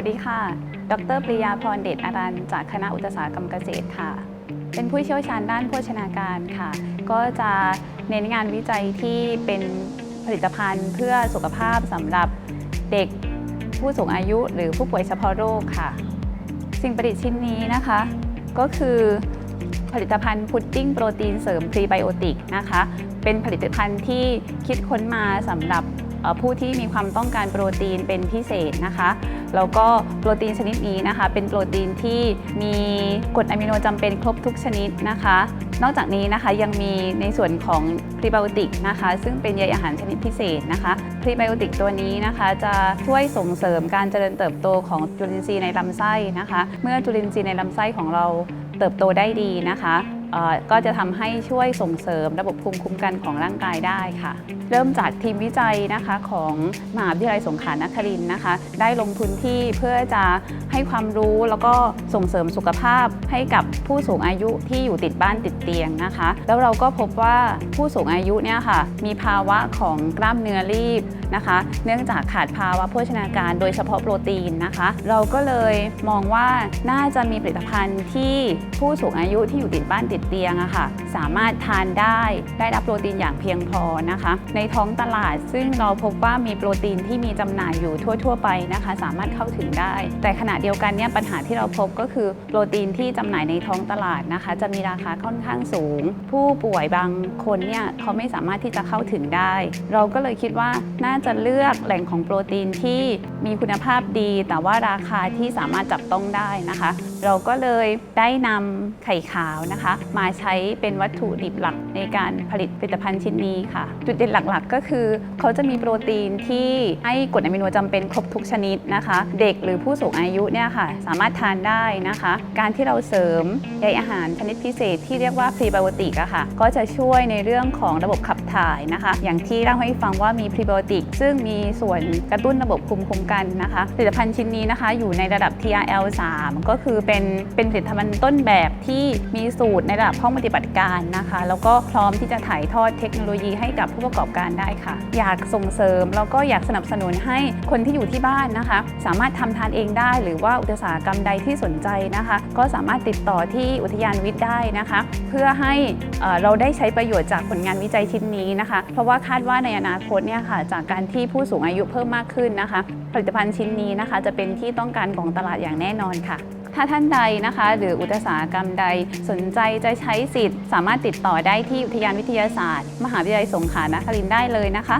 วัสดีค่ะ ดรปริยาพรเดชอารันต์จากคณะอุตสาหกรรมเกษตรค่ะ เป็นผู้เชี่ยวชาญด้านโภชนาการค่ะ ก็จะเน้นงานวิจัยที่เป็นผลิตภัณฑ์ เพื่อสุขภาพสำหรับเด็กผู้สูงอายุหรือผู้ป่วยเฉพาะโรคค่ะ สิ่งประดิษฐ์ชิ้นนี้นะคะ ก็คือผลิตภัณฑ์พุดดิ้งโปรตีนเสริมพรีไบโอติกนะคะ เป็นผลิตภัณฑ์ที่คิดค้นมาสำหรับผู้ที่มีความต้องการโปรตีนเป็นพิเศษนะคะ แล้วก็โปรตีนชนิดนี้นะคะ เป็นโปรตีนที่มีกรดอะมิโนจำเป็นครบทุกชนิดนะคะ นอกจากนี้นะคะยังมีในส่วนของพรีไบโอติกนะคะ ซึ่งเป็นใยอาหารชนิดพิเศษนะคะพรีไบโอติกตัวนี้นะคะ จะช่วยส่งเสริมการเจริญเติบโตของจุลินทรีย์ในลำไส้นะคะ เมื่อจุลินทรีย์ในลำไส้ของเราเติบโตได้ดีนะคะ ก็จะทำให้ช่วยส่งเสริมระบบภูมิคุ้มกันของร่างกายได้ค่ะ เริ่มจากทีมวิจัยนะคะของมหาวิทยาลัยสงขลานครินนะคะ ได้ลงทุนที่เพื่อจะให้ความรู้แล้วก็ส่งเสริมสุขภาพให้กับผู้สูงอายุที่อยู่ติดบ้านติดเตียงนะคะ แล้วเราก็พบว่าผู้สูงอายุเนี่ยค่ะมีภาวะของกล้ามเนื้อรีบนะคะ เนื่องจากขาดภาวะโภชนาการโดยเฉพาะโปรตีนนะคะ เราก็เลยมองว่าน่าจะมีผลิตภัณฑ์ที่ผู้สูงอายุที่อยู่ติดบ้านติดเตียงอะค่ะสามารถทานได้ได้รับโปรตีนอย่างเพียงพอนะคะ ในท้องตลาดซึ่งเราพบว่ามีโปรตีนที่มีจำหน่ายอยู่ทั่ว ๆ ไปนะคะ สามารถเข้าถึงได้ แต่ขณะเดียวกันเนี่ยปัญหาที่เราพบก็คือโปรตีนที่จำหน่ายในท้องตลาดนะคะ จะมีราคาค่อนข้างสูง ผู้ป่วยบางคนเนี่ยเขาไม่สามารถที่จะเข้าถึงได้ เราก็เลยคิดว่าน่าจะเลือกแหล่งของโปรตีนที่มีคุณภาพดี แต่ว่าราคาที่สามารถจับต้องได้นะคะ เราก็เลยได้นำไข่ขาวนะคะ มาใช้เป็นวัตถุดิบหลักในการผลิตผลิตภัณฑ์ชิ้นนี้ค่ะ จุดเด่นหลักๆ ก็คือ เขาจะมีโปรตีนที่ให้กรดอะมิโนจำเป็นครบทุกชนิดนะคะ เด็กหรือผู้สูงอายุเนี่ยค่ะ สามารถทานได้นะคะ การที่เราเสริมใยอาหารชนิดพิเศษที่เรียกว่าพรีไบโอติกอะค่ะ ก็จะช่วยในเรื่องของระบบขับถ่ายนะคะ อย่างที่เล่าให้ฟังว่ามีพรีไบโอติกซึ่งมีส่วนกระตุ้นระบบภูมิคุ้มกันนะคะผลิตภัณฑ์ชิ้นนี้นะคะอยู่ในระดับ TRL 3ก็คือเป็นเป็นผลิตภัณฑ์ต้นแบบที่มีสูตรในระดับห้องปฏิบัติการนะคะ แล้วก็พร้อมที่จะถ่ายทอดเทคโนโลยีให้กับผู้ประกอบการได้ค่ะ อยากส่งเสริมแล้วก็อยากสนับสนุนให้คนที่อยู่ที่บ้านนะคะ สามารถทำทานเองได้ หรือว่าอุตสาหกรรมใดที่สนใจนะคะ ก็สามารถติดต่อที่อุทยานวิทย์ได้นะคะ เพื่อให้เอ่อเราได้ใช้ประโยชน์จากผลงานวิจัยชิ้นนี้นะคะ เพราะว่าคาดว่าในอนาคตเนี่ยค่ะจากการที่ผู้สูงอายุเพิ่มมากขึ้นนะคะ ผลิตภัณฑ์ชิ้นนี้นะคะ จะเป็นที่ต้องการของตลาดอย่างแน่นอนค่ะ ถ้าท่านใดนะคะ หรืออุตสาหกรรมใดสนใจจะใช้สิทธิ์ สามารถติดต่อได้ที่อุทยานวิทยาศาสตร์ มหาวิทยาลัยสงขลานครินทร์ได้เลยนะคะ